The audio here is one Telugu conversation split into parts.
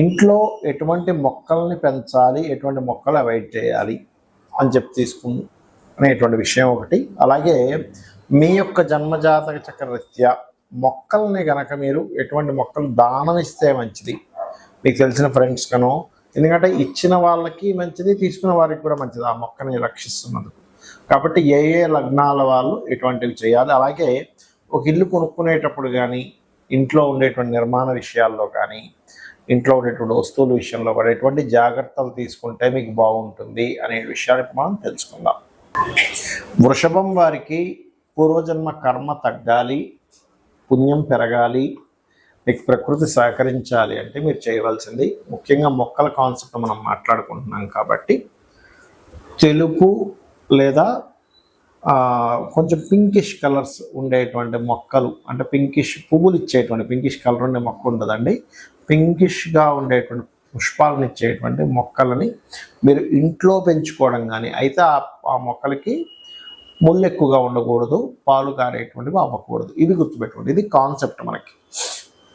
ఇంట్లో ఎటువంటి మొక్కల్ని పెంచాలి ఎటువంటి మొక్కలు అవాయిడ్ చేయాలి అని చెప్పి తీసుకునేటువంటి విషయం ఒకటి. అలాగే మీ యొక్క జన్మజాతక చక్రరీత్యా మొక్కల్ని గనక మీరు ఎటువంటి మొక్కలు దానం ఇస్తే మంచిది. మీకు తెలిసిన ఫ్రెండ్స్ కనో ఎందుకంటే ఇచ్చిన వాళ్ళకి మంచిది తీసుకున్న వారికి కూడా మంచిది. ఆ మొక్కని రక్షిస్తున్నందుకు. కాబట్టి ఏ ఏ లగ్నాల వాళ్ళు ఎటువంటివి చేయాలి. అలాగే ఒక ఇల్లు కొనుక్కునేటప్పుడు కానీ ఇంట్లో ఉండేటువంటి నిర్మాణ విషయాల్లో కానీ ఇంట్లో ఉండేటువంటి వస్తువుల విషయంలో కూడా ఎటువంటి జాగ్రత్తలు తీసుకుంటే మీకు బాగుంటుంది అనే విషయాన్ని మనం తెలుసుకుందాం. వృషభం వారికి పూర్వజన్మ కర్మ తగ్గాలి పుణ్యం పెరగాలి మీకు ప్రకృతి సహకరించాలి అంటే మీరు చేయవలసింది ముఖ్యంగా మొక్కల కాన్సెప్ట్ మనం మాట్లాడుకుంటున్నాం కాబట్టి తెలుపు లేదా కొంచెం పింకిష్ కలర్స్ ఉండేటువంటి మొక్కలు అంటే పింకిష్ పువ్వులు ఇచ్చేటువంటి పింకిష్ కలర్ ఉండే మొక్క ఉంటుందండి పింకిష్గా ఉండేటువంటి పుష్పాలను ఇచ్చేటువంటి మొక్కలని మీరు ఇంట్లో పెంచుకోవడం కానీ అయితే ఆ ఆ మొక్కలకి ముళ్ళు ఎక్కువగా ఉండకూడదు పాలు కారేటువంటివి అవ్వకూడదు. ఇది గుర్తుపెట్టుకోండి ఇది కాన్సెప్ట్ మనకి.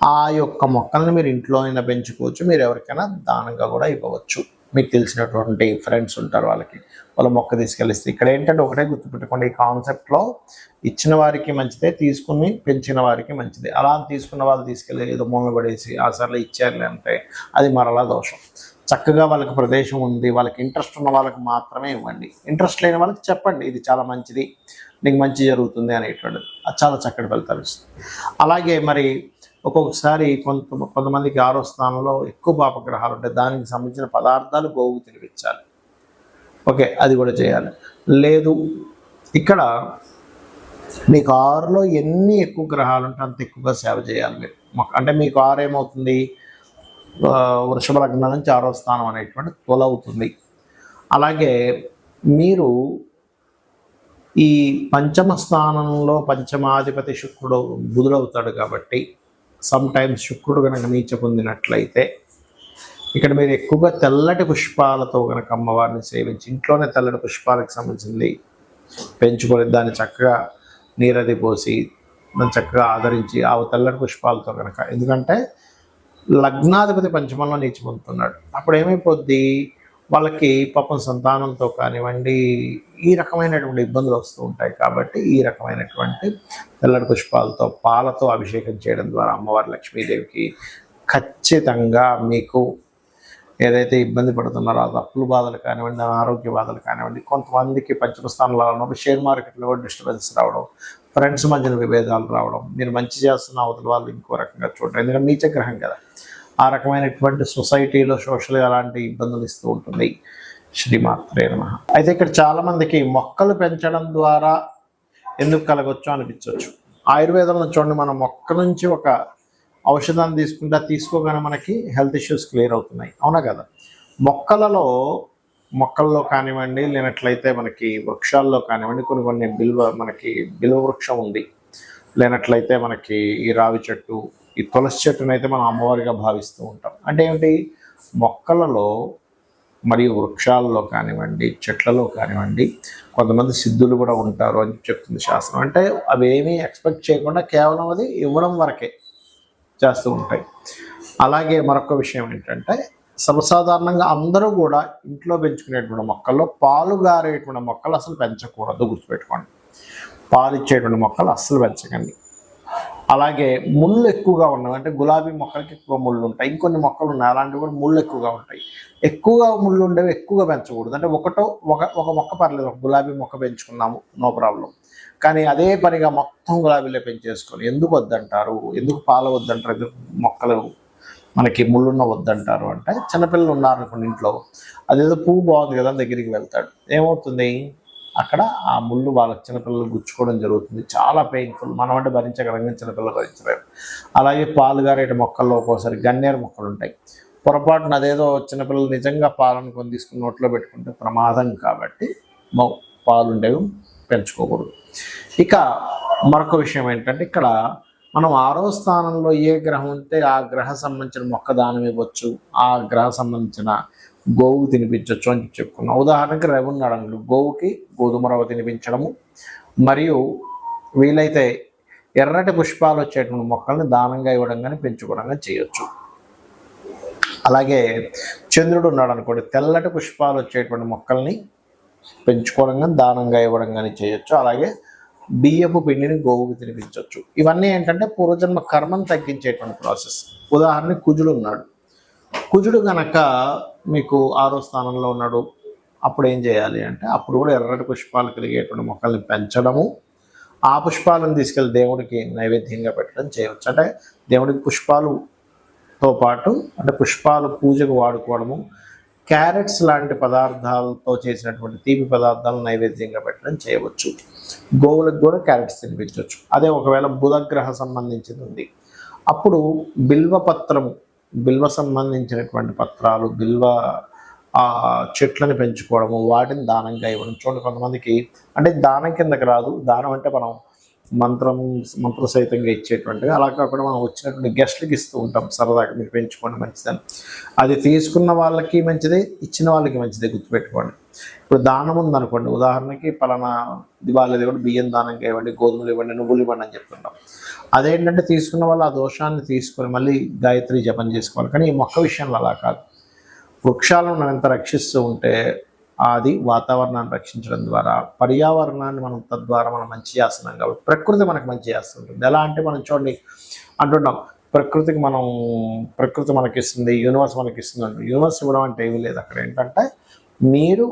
ఆ యొక్క మొక్కల్ని మీరు ఇంట్లో అయినా పెంచుకోవచ్చు మీరు ఎవరికైనా దానంగా కూడా ఇవ్వవచ్చు. మీకు తెలిసినటువంటి ఫ్రెండ్స్ ఉంటారు వాళ్ళకి. వాళ్ళ మొక్క తీసుకెళ్ళిస్తే ఇక్కడ ఏంటంటే ఒకటే గుర్తుపెట్టుకోండి ఈ కాన్సెప్ట్లో ఇచ్చిన వారికి మంచిదే తీసుకుని పెంచిన వారికి మంచిది. అలా తీసుకున్న వాళ్ళు తీసుకెళ్ళి ఏదో మూల పడేసి ఆ సర్లే ఇచ్చారులే అంటే అది మరలా దోషం. చక్కగా వాళ్ళకి ప్రదేశం ఉంది వాళ్ళకి ఇంట్రెస్ట్ ఉన్న వాళ్ళకి మాత్రమే ఇవ్వండి. ఇంట్రెస్ట్ లేని వాళ్ళకి చెప్పండి ఇది చాలా మంచిది నీకు మంచి జరుగుతుంది అనేటువంటిది. అది చాలా చక్కటి ఫలితాలు ఇస్తుంది. అలాగే మరి ఒక్కొక్కసారి కొంత కొంతమందికి ఆరో స్థానంలో ఎక్కువ పాపగ్రహాలు ఉంటాయి. దానికి సంబంధించిన పదార్థాలు గోవుకు తినిపించాలి. ఓకే అది కూడా చేయాలి. లేదు ఇక్కడ మీకు ఆరులో ఎన్ని ఎక్కువ గ్రహాలు ఉంటే అంత ఎక్కువగా సేవ చేయాలి మీరు. అంటే మీకు ఆరు ఏమవుతుంది? వృషభ లగ్నం నుంచి ఆరో స్థానం అనేటువంటి తొలవుతుంది అలాగే మీరు ఈ పంచమ స్థానంలో పంచమాధిపతి శుక్రుడు బుధుడవుతాడు కాబట్టి సమ్ టైమ్స్ శుక్రుడు కనుక నీచ పొందినట్లయితే ఇక్కడ మీరు ఎక్కువగా తెల్లటి పుష్పాలతో కనుక అమ్మవారిని సేవించి ఇంట్లోనే తెల్లటి పుష్పాలకు సంబంధించింది పెంచుకొని దాన్ని చక్కగా నీరది పోసి దాన్ని చక్కగా ఆదరించి ఆ తెల్లటి పుష్పాలతో కనుక ఎందుకంటే లగ్నాధిపతి పంచమంలో నీచి పొందుతున్నాడు. అప్పుడు ఏమైపోద్ది వాళ్ళకి పాపం సంతానంతో కానివ్వండి ఈ రకమైనటువంటి ఇబ్బందులు వస్తూ ఉంటాయి కాబట్టి ఈ రకమైనటువంటి తెల్లటి పుష్పాలతో పాలతో అభిషేకం చేయడం ద్వారా అమ్మవారి లక్ష్మీదేవికి ఖచ్చితంగా మీకు ఏదైతే ఇబ్బంది పడుతున్నారో అది అప్పుల బాధలు కానివ్వండి ఆరోగ్య బాధలు కానివ్వండి కొంతమందికి పంచమ స్థానంలో ఉన్నప్పుడు షేర్ మార్కెట్లో కూడా డిస్టర్బెన్స్ రావడం ఫ్రెండ్స్ మధ్యన విభేదాలు రావడం మీరు మంచి చేస్తున్న అవతల వాళ్ళు ఇంకో రకంగా చూడడం ఎందుకంటే నీచగ్రహం కదా. ఆ రకమైనటువంటి సొసైటీలో సోషల్గా అలాంటి ఇబ్బందులు ఇస్తూ ఉంటుంది. శ్రీమాత్రే నమ. అయితే ఇక్కడ చాలామందికి మొక్కలు పెంచడం ద్వారా ఎందుకు కలగొచ్చు అనిపించవచ్చు? ఆయుర్వేదంలో చూడండి మన మొక్క నుంచి ఒక ఔషధాన్ని తీసుకుంటే తీసుకోగానే మనకి హెల్త్ ఇష్యూస్ క్లియర్ అవుతున్నాయి. అవునా కదా? మొక్కలలో మొక్కల్లో కానివ్వండి లేనట్లయితే మనకి వృక్షాల్లో కానివ్వండి కొన్ని కొన్ని బిల్వ మనకి బిల్వ వృక్షం ఉంది. లేనట్లయితే మనకి ఈ రావి చెట్టు ఈ తులసి చెట్టును అయితే మనం అమ్మవారిగా భావిస్తూ ఉంటాం. అంటే ఏమిటి? మొక్కలలో మరియు వృక్షాల్లో కానివ్వండి చెట్లలో కానివ్వండి కొంతమంది సిద్ధులు కూడా ఉంటారు అని చెప్తుంది శాస్త్రం. అంటే అవేమీ ఎక్స్పెక్ట్ చేయకుండా కేవలం అది ఇవ్వడం వరకే చేస్తూ ఉంటాయి. అలాగే మరొక విషయం ఏంటంటే సర్వసాధారణంగా అందరూ కూడా ఇంట్లో పెంచుకునేటువంటి మొక్కల్లో పాలు గారేటువంటి మొక్కలు అసలు పెంచకూడదు గుర్తుపెట్టుకోండి. పాలు ఇచ్చేటువంటి మొక్కలు అస్సలు పెంచకండి. అలాగే ముళ్ళు ఎక్కువగా ఉన్నవి అంటే గులాబీ మొక్కలకి ఎక్కువ ముళ్ళు ఉంటాయి. ఇంకొన్ని మొక్కలు ఉన్నాయి అలాంటివి కూడా ముళ్ళు ఎక్కువగా ఉంటాయి. ఎక్కువగా ముళ్ళు ఉండేవి ఎక్కువగా పెంచకూడదు. అంటే ఒకటో ఒక ఒక మొక్క పర్లేదు ఒక గులాబీ మొక్క పెంచుకున్నాము నో ప్రాబ్లం. కానీ అదే పనిగా మొత్తం గులాబీలే పెంచేసుకొని ఎందుకు వద్దంటారు? ఎందుకు పాల వద్దంటారు? ఎందుకు మొక్కలు మనకి ముళ్ళున్న వద్దంటారు అంటే చిన్నపిల్లలు ఉన్నారనుకోండి ఇంట్లో అదేదో పువ్వు బాగుంది కదా దగ్గరికి వెళ్తాడు. ఏమవుతుంది? అక్కడ ఆ ముళ్ళు వాళ్ళ చిన్నపిల్లలు గుచ్చుకోవడం జరుగుతుంది. చాలా పెయిన్ఫుల్ మనం అంటే భరించగలం చిన్నపిల్లలు భరించలేరు. అలాగే పాలుగారేట మొక్కల్లో ఒక్కోసారి గన్నేరు మొక్కలు ఉంటాయి. పొరపాటున అదేదో చిన్నపిల్లలు నిజంగా పాలను కొని తీసుకుని నోట్లో పెట్టుకుంటే ప్రమాదం కాబట్టి పాలు ఉండేవి పెంచుకోకూడదు. ఇక మరొక విషయం ఏంటంటే ఇక్కడ మనం ఆరో స్థానంలో ఏ గ్రహం ఉంటే ఆ గ్రహ సంబంధించిన మొక్క దానం ఇవ్వచ్చు ఆ గ్రహ సంబంధించిన గోవు తినిపించవచ్చు అని చెప్పుకున్నాం. ఉదాహరణకి రవి ఉన్నాడు గోవుకి గోధుమ రవ్వ తినిపించడము. మరియు వీలైతే ఎర్రటి పుష్పాలు వచ్చేటువంటి మొక్కల్ని దానంగా ఇవ్వడం కానీ పెంచుకోవడం కానీ చేయొచ్చు. అలాగే చంద్రుడు ఉన్నాడు అనుకోండి. తెల్లటి పుష్పాలు వచ్చేటువంటి మొక్కల్ని పెంచుకోవడం కానీ దానంగా ఇవ్వడం కానీ చేయొచ్చు. అలాగే బియ్యపు పిండిని గోవుకి తినిపించవచ్చు ఇవన్నీ ఏంటంటే పూర్వజన్మ కర్మను తగ్గించేటువంటి ప్రాసెస్. ఉదాహరణకి కుజుడు ఉన్నాడు. కుజుడు గనక మీకు ఆరో స్థానంలో ఉన్నాడు అప్పుడు ఏం చేయాలి అంటే అప్పుడు కూడా ఎర్రటి పుష్పాలు కలిగేటువంటి మొక్కల్ని పెంచడము ఆ పుష్పాలను తీసుకెళ్ళి దేవుడికి నైవేద్యంగా పెట్టడం చేయవచ్చు. అంటే దేవుడికి పుష్పాలుతో పాటు అంటే పుష్పాలు పూజకు వాడుకోవడము క్యారెట్స్ లాంటి పదార్థాలతో చేసినటువంటి తీపి పదార్థాలను నైవేద్యంగా పెట్టడం చేయవచ్చు. గోవులకు కూడా క్యారెట్స్ తినిపించవచ్చు. అదే ఒకవేళ బుధగ్రహ సంబంధించింది ఉంది. అప్పుడు బిల్వపత్రము బిల్వ సంబంధించినటువంటి పత్రాలు బిల్వ చెట్లను పెంచుకోవడము వాటిని దానంగా ఇవ్వడం. చూడండి కొంతమందికి అంటే దానం కిందకి రాదు. దానం అంటే మనం మంత్రం మంత్ర సహితంగా ఇచ్చేటువంటివి అలా కాకుండా మనం వచ్చినటువంటి గెస్ట్లకి ఇస్తూ ఉంటాం. సరదాగా మీరు పెంచుకోండి మంచిదని. అది తీసుకున్న వాళ్ళకి మంచిదే ఇచ్చిన వాళ్ళకి మంచిదే గుర్తుపెట్టుకోండి. ఇప్పుడు దానం ఉందనుకోండి. ఉదాహరణకి పలానా దివాళీ కూడా బియ్యం దానంగా ఇవ్వండి గోధుమలు ఇవ్వండి నువ్వులు ఇవ్వండి అని చెప్తుంటాం. అదేంటంటే తీసుకున్న వాళ్ళు ఆ దోషాన్ని తీసుకొని మళ్ళీ గాయత్రి జపం చేసుకోవాలి. కానీ ఈ మొక్క విషయంలో అలా కాదు. వృక్షాలను మనం ఎంత రక్షిస్తూ ఉంటే అది వాతావరణాన్ని రక్షించడం ద్వారా పర్యావరణాన్ని మనం తద్వారా మనం మంచి చేస్తున్నాం కాబట్టి ప్రకృతి మనకు మంచి చేస్తుంటుంది. ఎలా అంటే మనం చూడండి అంటున్నాం ప్రకృతికి మనం ప్రకృతి మనకి ఇస్తుంది యూనివర్స్ మనకి ఇస్తుంది అంటే యూనివర్స్ ఇవ్వడం అంటే ఏమీ లేదు. అక్కడ ఏంటంటే మీరు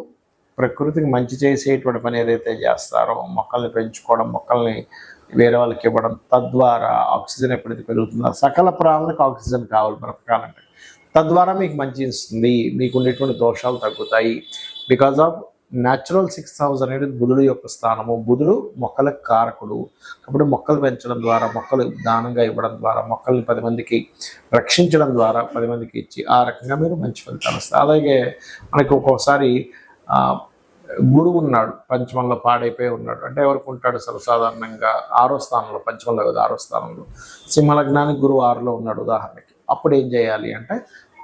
ప్రకృతికి మంచి చేసేటువంటి పని ఏదైతే చేస్తారో మొక్కల్ని పెంచుకోవడం మొక్కల్ని వేరే వాళ్ళకి ఇవ్వడం తద్వారా ఆక్సిజన్ ఎప్పుడైతే పెరుగుతుందో సకల ప్రాణులకు ఆక్సిజన్ కావాలి బ్రతకాలంటే తద్వారా మీకు మంచి ఇస్తుంది మీకు ఉండేటువంటి దోషాలు తగ్గుతాయి. Because of natural six house అనేది బుధుడు యొక్క స్థానము. బుధుడు మొక్కలకు కారకుడు. కాబట్టి మొక్కలు పెంచడం ద్వారా మొక్కలు దానంగా ఇవ్వడం ద్వారా మొక్కల్ని పది మందికి రక్షించడం ద్వారా పది మందికి ఇచ్చి ఆ రకంగా మీరు మంచి ఫలితాలు వస్తాయి. అలాగే మనకి ఒక్కొక్కసారి గురువు ఉన్నాడు పంచమంలో పాడైపోయి ఉన్నాడు. అంటే ఎవరికి ఉంటాడు? సర్వసాధారణంగా ఆరో స్థానంలో పంచమంలో కదా ఆరో స్థానంలో. సింహలగ్నానికి గురువు ఆరులో ఉన్నాడు ఉదాహరణకి. అప్పుడు ఏం చేయాలి అంటే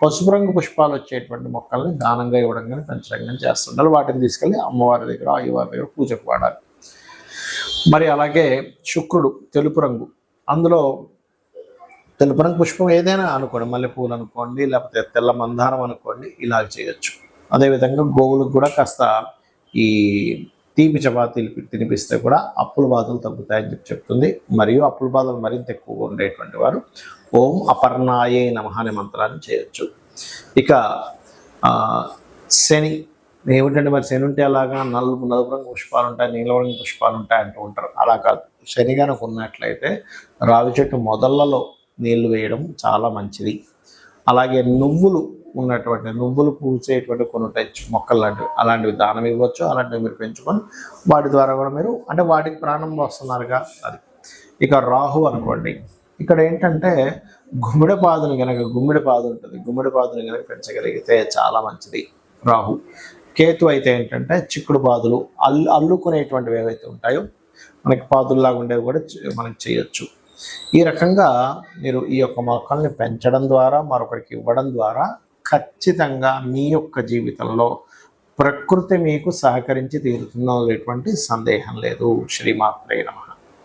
పసుపు రంగు పుష్పాలు వచ్చేటువంటి మొక్కల్ని దానంగా ఇవ్వడం కానీ పెంచడం కానీ చేస్తుండాలి. వాటిని తీసుకెళ్ళి అమ్మవారి దగ్గర అయ్యవారి దగ్గర పూజకు వాడాలి. మరి అలాగే శుక్రుడు తెలుపు రంగు. అందులో తెలుపు రంగు పుష్పం ఏదైనా అనుకోండి మల్లెపూలు అనుకోండి లేకపోతే తెల్ల మందారం అనుకోండి ఇలా చేయొచ్చు. అదేవిధంగా గోవులకు కూడా కాస్త ఈ తీపి చపాతీలు తినిపిస్తే కూడా అప్పుల బాధలు తగ్గుతాయని చెప్పి చెప్తుంది. మరియు అప్పుల బాధలు మరింత ఎక్కువగా ఉండేటువంటి వారు ఓం అపర్ణాయే నమః అనే మంత్రాన్ని చేయొచ్చు. ఇక శని ఏమిటంటే మరి శని ఉంటే అలాగా నలుపు నలుపు రంగు పుష్పాలు ఉంటాయి నీలం రంగు పుష్పాలు ఉంటాయి అంటూ ఉంటారు. అలా కాదు. శని కనుక ఉన్నట్లయితే రావి చెట్టు మొదళ్ళలో నీళ్ళు వేయడం చాలా మంచిది. అలాగే నువ్వులు ఉన్నటువంటి నువ్వులు పూసేటువంటి కొన్ని ఉంటాయి మొక్కలు లాంటివి. అలాంటివి దానం ఇవ్వచ్చు అలాంటివి మీరు పెంచుకొని వాటి ద్వారా కూడా మీరు అంటే వాటికి ప్రాణం వస్తున్నారుగా అది. ఇక రాహు అనుకోండి. ఇక్కడ ఏంటంటే గుమ్మిడి పాదుని కనుక గుమ్మిడి పాదు ఉంటుంది. గుమ్మిడి పాదుని కనుక పెంచగలిగితే చాలా మంచిది రాహు. కేతు అయితే ఏంటంటే చిక్కుడు పాదులు అల్లు అల్లుకునేటువంటివి ఏవైతే ఉంటాయో మనకి పాదుల్లాగా ఉండేవి కూడా చే- మనం చేయొచ్చు. ఈ రకంగా మీరు ఈ యొక్క మొక్కల్ని పెంచడం ద్వారా మరొకరికి ఇవ్వడం ద్వారా ఖచ్చితంగా మీ యొక్క జీవితంలో ప్రకృతి మీకు సహకరించి తీరుతుందో అనేటువంటి సందేహం లేదు. శ్రీమాత్రే నమ.